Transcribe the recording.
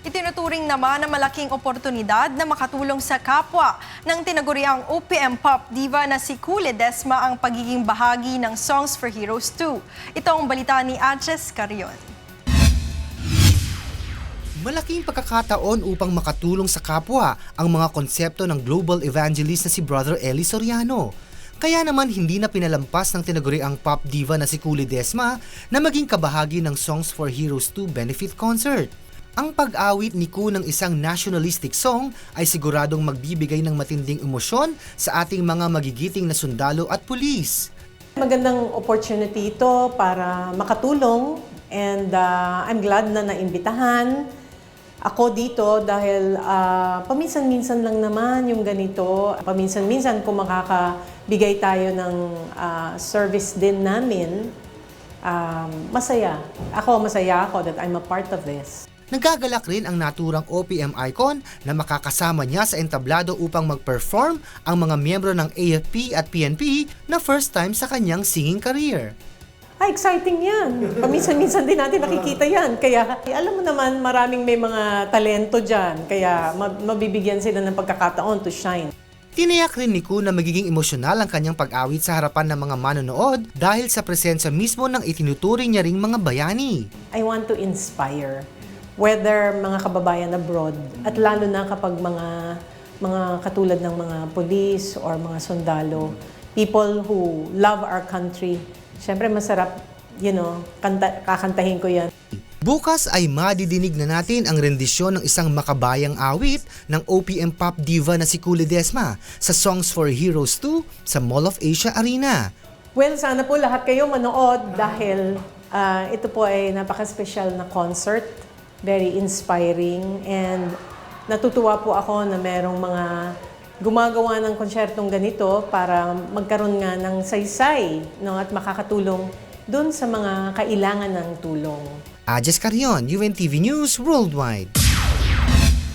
Itinuturing naman na malaking oportunidad na makatulong sa kapwa ng tinaguriang OPM pop diva na si Kule Desma ang pagiging bahagi ng Songs for Heroes 2. Ito ang balita ni Adjes Carion. Malaking pagkakataon upang makatulong sa kapwa ang mga konsepto ng global evangelist na si Brother Eli Soriano. Kaya naman hindi na pinalampas ng tinaguriang pop diva na si Kuli Desma na maging kabahagi ng Songs for Heroes 2 benefit concert. Ang pag-awit ni Ku ng isang nationalistic song ay siguradong magbibigay ng matinding emosyon sa ating mga magigiting na sundalo at pulis. Magandang opportunity ito para makatulong and uh, I'm glad na naimbitahan ako dito dahil uh, paminsan-minsan lang naman yung ganito. Paminsan-minsan kung makakabigay tayo ng uh, service din namin, um, masaya. Ako, masaya ako that I'm a part of this. Nagagalak rin ang naturang OPM icon na makakasama niya sa entablado upang mag-perform ang mga miyembro ng AFP at PNP na first time sa kanyang singing career. Ah, exciting yan. Paminsan-minsan din natin nakikita yan. Kaya alam mo naman, maraming may mga talento dyan. Kaya ma- mabibigyan sila ng pagkakataon to shine. Tiniyak rin ni Ku na magiging emosyonal ang kanyang pag-awit sa harapan ng mga manonood dahil sa presensya mismo ng itinuturing niya ring mga bayani. I want to inspire whether mga kababayan abroad at lalo na kapag mga mga katulad ng mga police or mga sundalo, people who love our country. Siyempre masarap, you know, kanta, kakantahin ko yan. Bukas ay madidinig na natin ang rendisyon ng isang makabayang awit ng OPM pop diva na si Kuli Desma sa Songs for Heroes 2 sa Mall of Asia Arena. Well, sana po lahat kayo manood dahil ah, ito po ay napaka-special na concert. Very inspiring and natutuwa po ako na merong mga gumagawa ng konsyertong ganito para magkaroon nga ng saysay no, at makakatulong dun sa mga kailangan ng tulong. Ajes Carion, UNTV News Worldwide.